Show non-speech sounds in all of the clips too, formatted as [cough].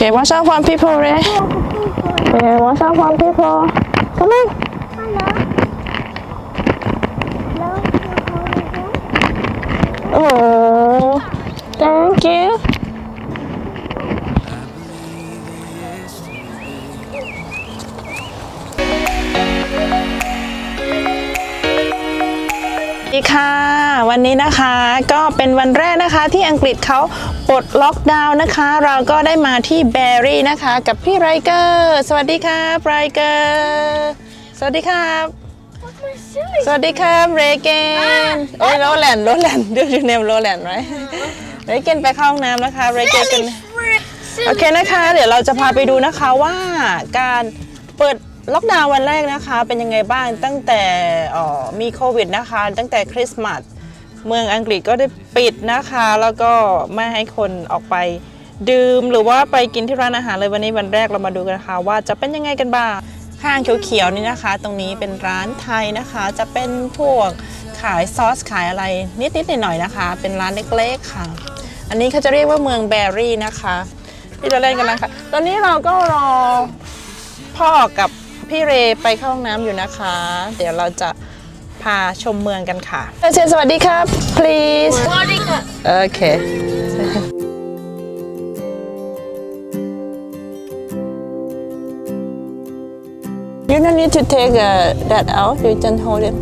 Okay, watch out for people, Ray. Yeah, watch out for people. Come on. Oh, thank you. สวัสดีค่ะ วันนี้นะคะก็เป็นวันแรกนะคะที่อังกฤษเขา ปลดล็อกดาวน์นะคะ เราก็ได้มาที่แบรี่นะคะ กับพี่ไรเกอร์สวัสดีครับไรเกอร์สวัสดีครับ สวัสดีครับเรเกนโอ้ยโรแลนด์โรแลนด์ดูยูเนมโรแลนด์ไรเรเกนไปเข้าห้องน้ำนะคะเรเกนกันโอเคนะคะ เดี๋ยวเราจะพาไปดูนะคะว่าการเปิดล็อกดาวน์วันแรกนะคะ เป็นยังไงบ้างตั้งแต่เอ่อมีโควิดนะคะ ตั้งแต่คริสต์มาส เมืองอังกฤษก็ได้ปิดนะคะ แล้วก็ไม่ให้คนออกไปดื่มหรือว่าไปกินที่ร้านอาหารเลยวันนี้วันแรกเรามาดูกันนะคะว่าจะเป็นยังไงกันบ้างข้างเขียวๆนี่นะคะ ตรงนี้เป็นร้านไทยนะคะ จะเป็นพวกขายซอสขายอะไรนิดๆหน่อยๆนะคะ เป็นร้านเล็กๆค่ะ อันนี้เขาจะเรียกว่าเมืองแบรี่นะคะที่เราเล่นกันนะคะตอนนี้เราก็รอพ่อกับพี่เรไปเข้าห้องน้ำอยู่นะคะ เดี๋ยวเราจะ พาชมเมืองกันค่ะเชนสวัสดีครับ please โอเค You don't need to take uh, that out. You just hold it.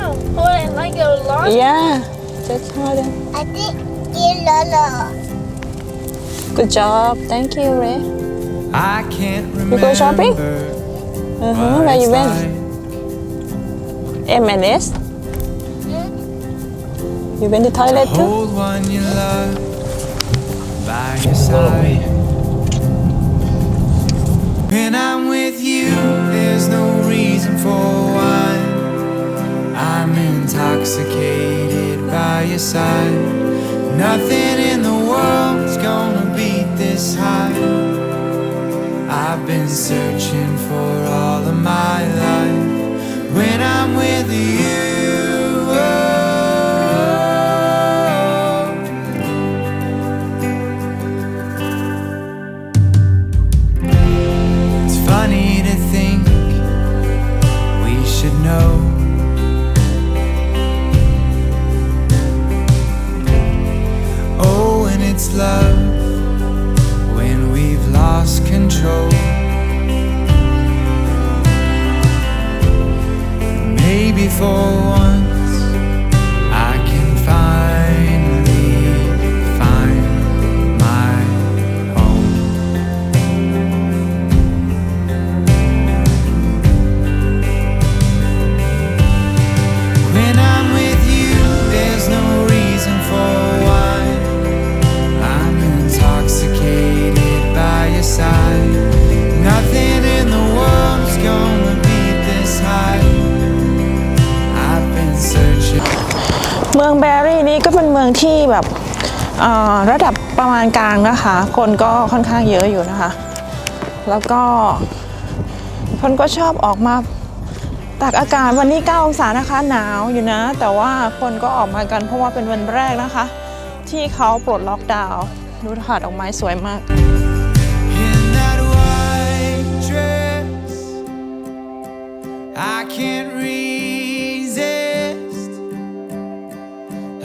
Oh, boy, like a lot. Yeah, just hold it. I think yellow. Good job. Thank you, Ray. I can't remember. go shopping? Uh-huh. Where you went? M&S. You went to toilet too? Hold one you love by your side. When I'm with you, there's no reason for why. I'm intoxicated by your side. Nothing in the world's gonna beat this high. I've been searching for all of my life. When I'm with you. ระดับประมาณกลางนะคะ คนก็ค่อนข้างเยอะอยู่นะคะ แล้วก็คนก็ชอบออกมาตากอากาศวันนี้ 9 องศานะคะ หนาวอยู่นะ แต่ว่าคนก็ออกมากันเพราะว่าเป็นวันแรกนะคะ ที่เขาปลดล็อกดาวน์ดูถาดออกไม้สวยมาก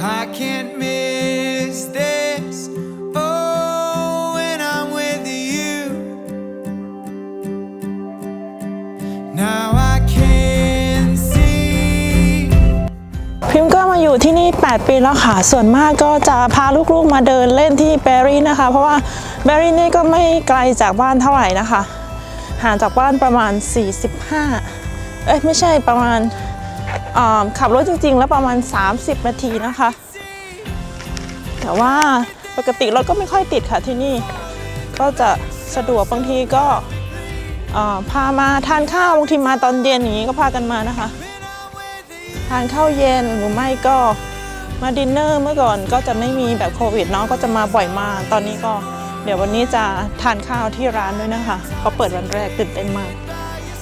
I can't miss this. Oh, when I'm with you. Now I can see. พิมก็มาอยู่ที่นี่ 8 ปีแล้วค่ะ ส่วนมากก็จะพาลูกๆมาเดินเล่นที่แบรี่นะคะ เพราะว่าแบรี่นี่ก็ไม่ไกลจากบ้านเท่าไหร่นะคะ ห่างจากบ้านประมาณ 45 เอ้ยไม่ใช่ประมาณ ขับรถจริง ๆ แล้วประมาณ 30 นาทีนะคะ แต่ว่าปกติรถก็ไม่ค่อยติดค่ะที่นี่ ก็จะสะดวกบางทีก็พามาทานข้าวบางทีมาตอนเย็นอย่างนี้ก็พากันมานะคะ ทานข้าวเย็นหรือไม่ก็มาดินเนอร์เมื่อก่อนก็จะไม่มีแบบโควิดเนาะก็จะมาบ่อยมากตอนนี้ก็เดี๋ยววันนี้จะทานข้าวที่ร้านด้วยนะคะเขาเปิดวันแรกตื่นเต้นมาก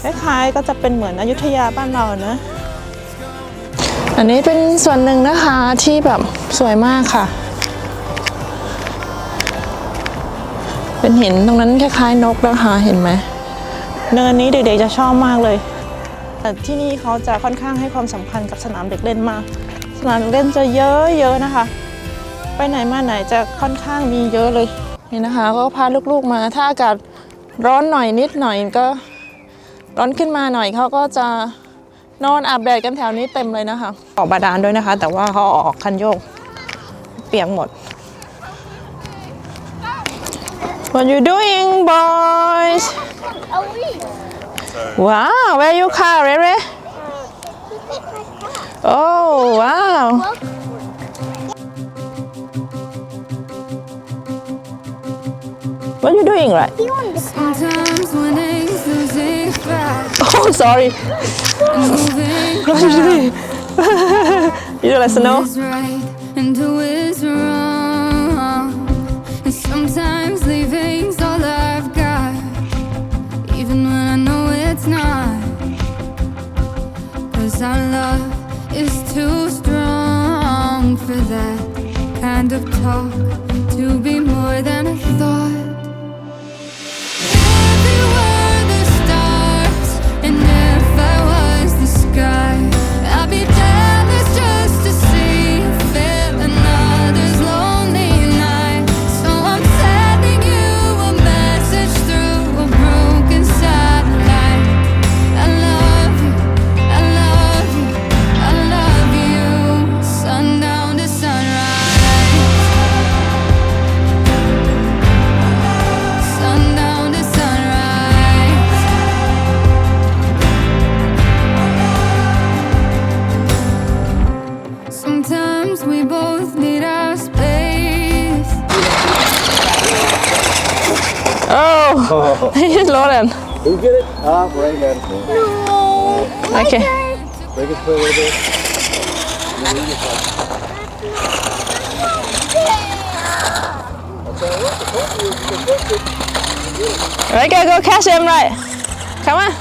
คล้ายๆก็จะเป็นเหมือนอยุธยาบ้านเรานะ อันนี้เป็นส่วนหนึ่งนะคะที่แบบสวยมากค่ะ เป็นหินตรงนั้นคล้ายๆนกนะคะเห็นไหมเนินนี้เด็กๆจะชอบมากเลย แต่ที่นี่เขาจะค่อนข้างให้ความสำคัญกับสนามเด็กเล่นมาก สนามเด็กเล่นจะเยอะๆนะคะ ไปไหนมาไหนจะค่อนข้างมีเยอะเลยนี่นะคะก็พาลูกๆมาถ้าอากาศร้อนหน่อยนิดหน่อยก็ร้อนขึ้นมาหน่อยเขาก็จะ นอนอาบแดดกันแถวนี้เต็มเลยนะคะ ออกบาดาลด้วยนะคะ แต่ว่าเขาออกคันโยก เปียกหมด What you doing boys Wow where you car Rere Oh wow What you doing right Sometimes when things losing fast [laughs] Oh sorry you doing You do like snow is right and who is wrong. And sometimes leaving's all I've got, even when I know it's not. Cause our love is too strong for that kind of talk to be more than a thought. [laughs] Oh Lauren. Who get it? Ah, right then. Okay. Break it for a little bit. Right go go catch him right. Come on.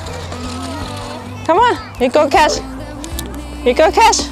Come on. You go catch You go catch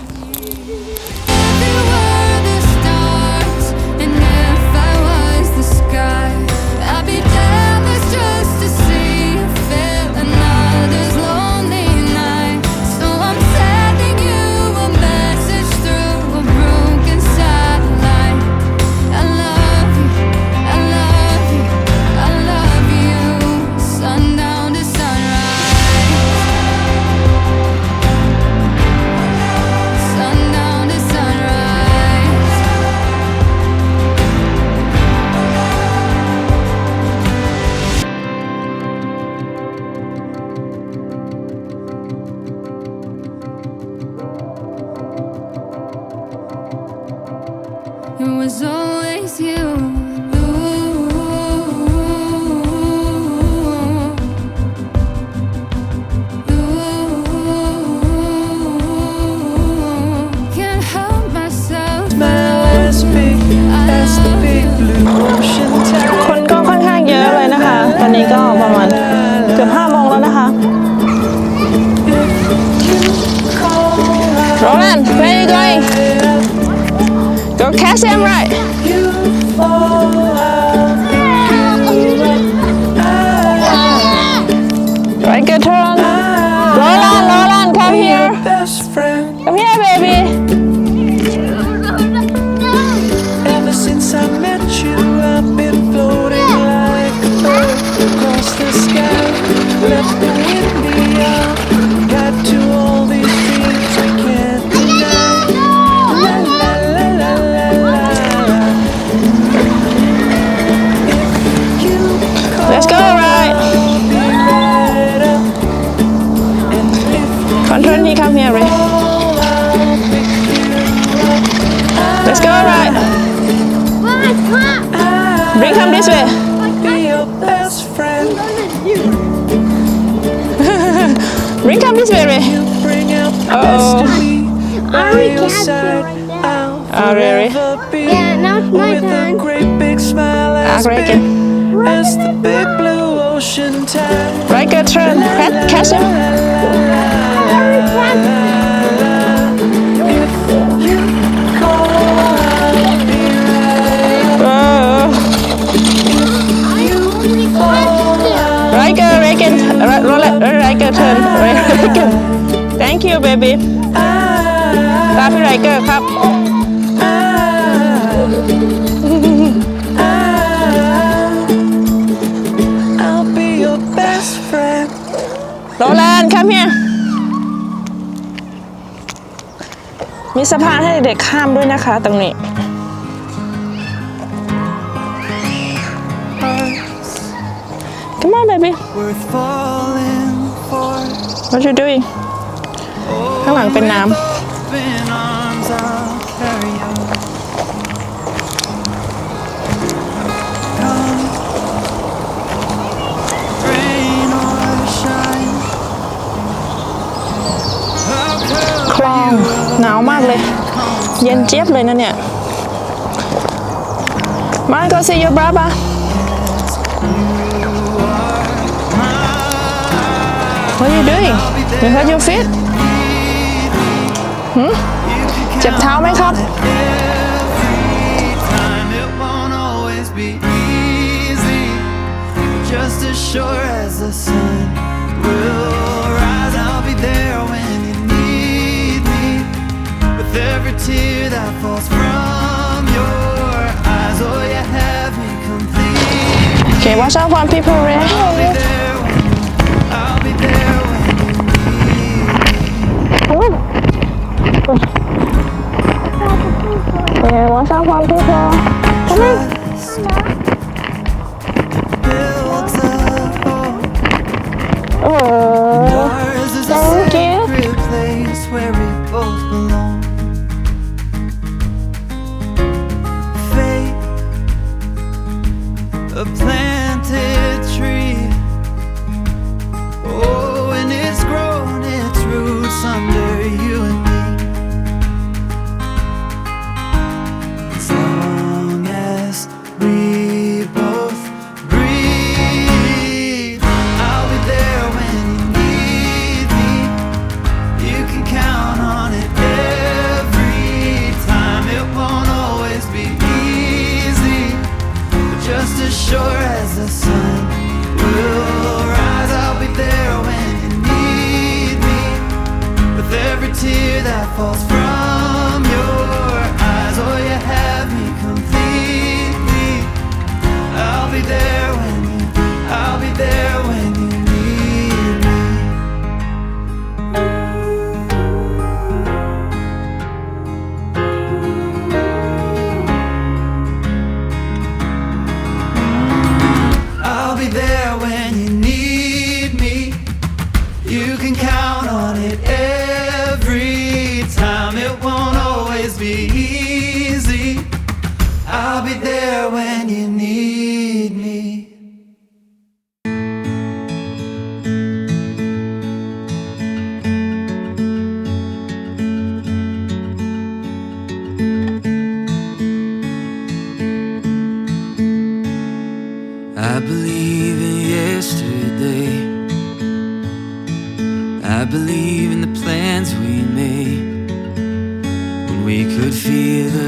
Go catch him right Right By already your catch you side, like that. I'll Oh, really? forever be. Yeah, now it's my With turn. a great big smile as Ah, great. big as the big blue ocean tide. Right good turn Head catch him If you call, I'll be right up. Oh You นโรเลไรเกอร์เทิร์นไรเกอร์ thank you baby ตามพี่ไรเกอร์ครับ I'll be your best friend. โรแลนด์ครับเฮียมีสะพานให้เด็กข้ามด้วยนะคะตรงนี้ Come on baby Worth falling for. what you doing ข้างหลังเป็นน้ Open arms, I'll carry you. Come, rain or shine. I'll ำคลองหนาวมากเลย เย็นเจี๊ยบเลยนะเนี่ย มาก็ see your brother What are you doing You hurt your feet หืมเจ็บเท้าไหมครับ time. It won't always be easy. Just as sure as the sun will rise, I'll be there when you need me. With every tear that falls from your eyes, oh, you have me complete. Okay watch out for people right Yeah watch out for people Come on Builds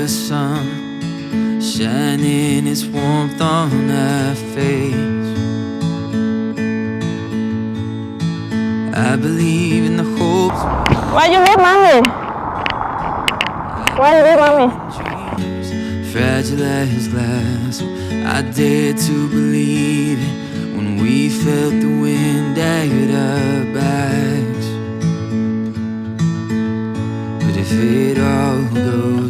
the sun shining its warmth on our face. I believe in the hopes Why you leave mommy Why you leave mommy fragile as glass. I dared to believe it when we felt the wind at our backs. But if it all goes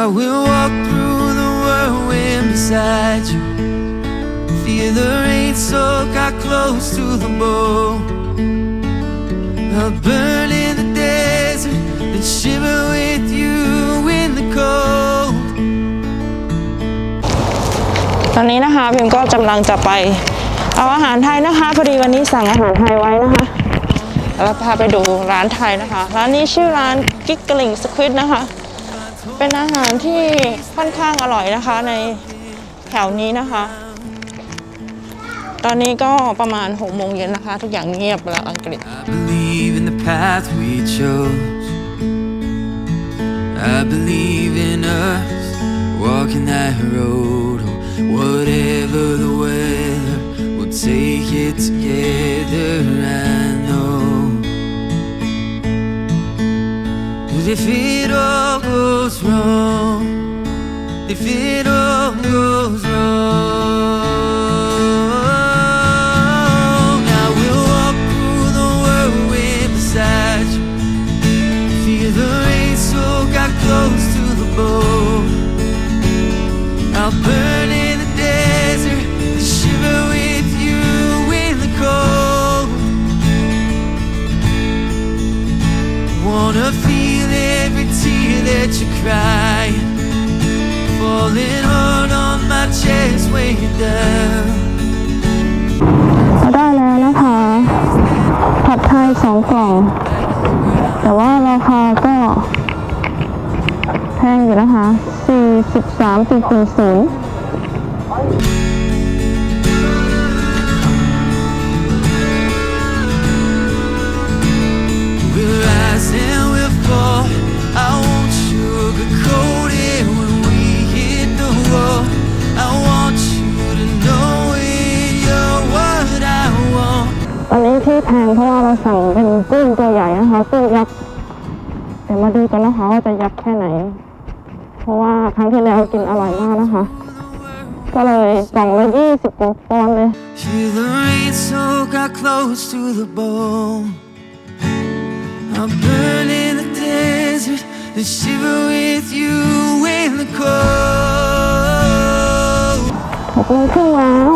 I will walk through the whirlwind beside you. Feel the rain soak our close to the bone. I'll burn in the desert and shiver with you in the cold. ตอนนี้นะคะพิมก็กำลังจะไป เอาอาหารไทยนะคะ พอดีวันนี้สั่งอาหารไทยไว้นะคะแล้วพาไปดูร้านไทยนะคะ ร้านนี้ชื่อร้านกิ๊กกลิ่งสควิดนะคะ เป็นอาหารที่ค่อนข้างอร่อยนะคะในแถวนี้นะคะ ตอนนี้ก็ประมาณ6โมงเย็นนะคะ ทุกอย่างเงียบแล้วอังกฤษ I believe in the path we chose. I believe in us walking that road. Whatever the weather, we'll take it together. Cause if it all goes wrong, if it all goes wrong, 2440วันนี้ที่แพงเพราะว่าเราสั่งเป็นกุ้งตัวใหญ่นะคะกุ้งยักษ์แต่มาดูกันนะคะว่าจะยักษ์แค่ไหน ราะว่าครั้งที่แล้วกินอร่อยมากนะคะ ก็เลยกล่องละ20กว่าปอนด์เลย Feel the rain soak got close to the bone. I'm burning the desert and shiver with you in the cold. หกโมงครึ่งแล้ว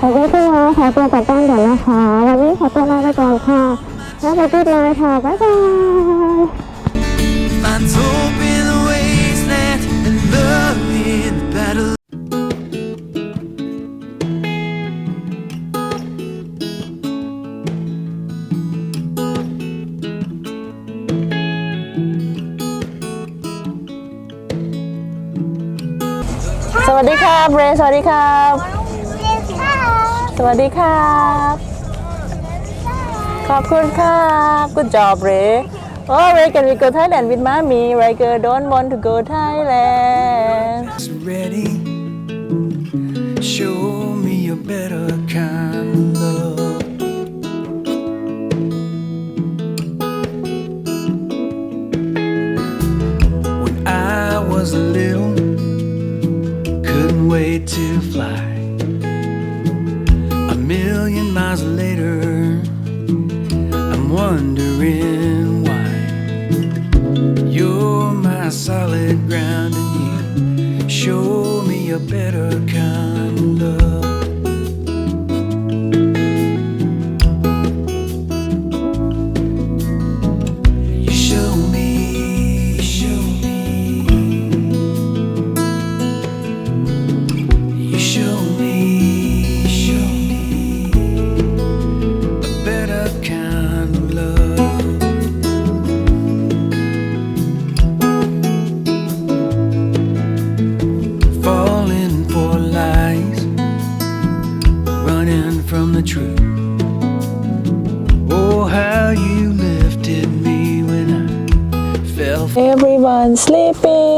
หกโมงครึ่งแล้วขอตัวกลับบ้านก่อนนะคะ วันนี้ขอตัวลาไปก่อนค่ะ แล้วไปจุดไลน์ค่ะ บ๊ายบาย Find hope in สวัสดีครับเบรย์สวัสดีครับ สวัสดีครับ ขอบคุณครับ good job เรย์โอ้เรย์ can we go Thailand with mommy like I don't want to go Thailand show me a better kind of love. Truth. Oh, how you lifted me when I fell everyone sleeping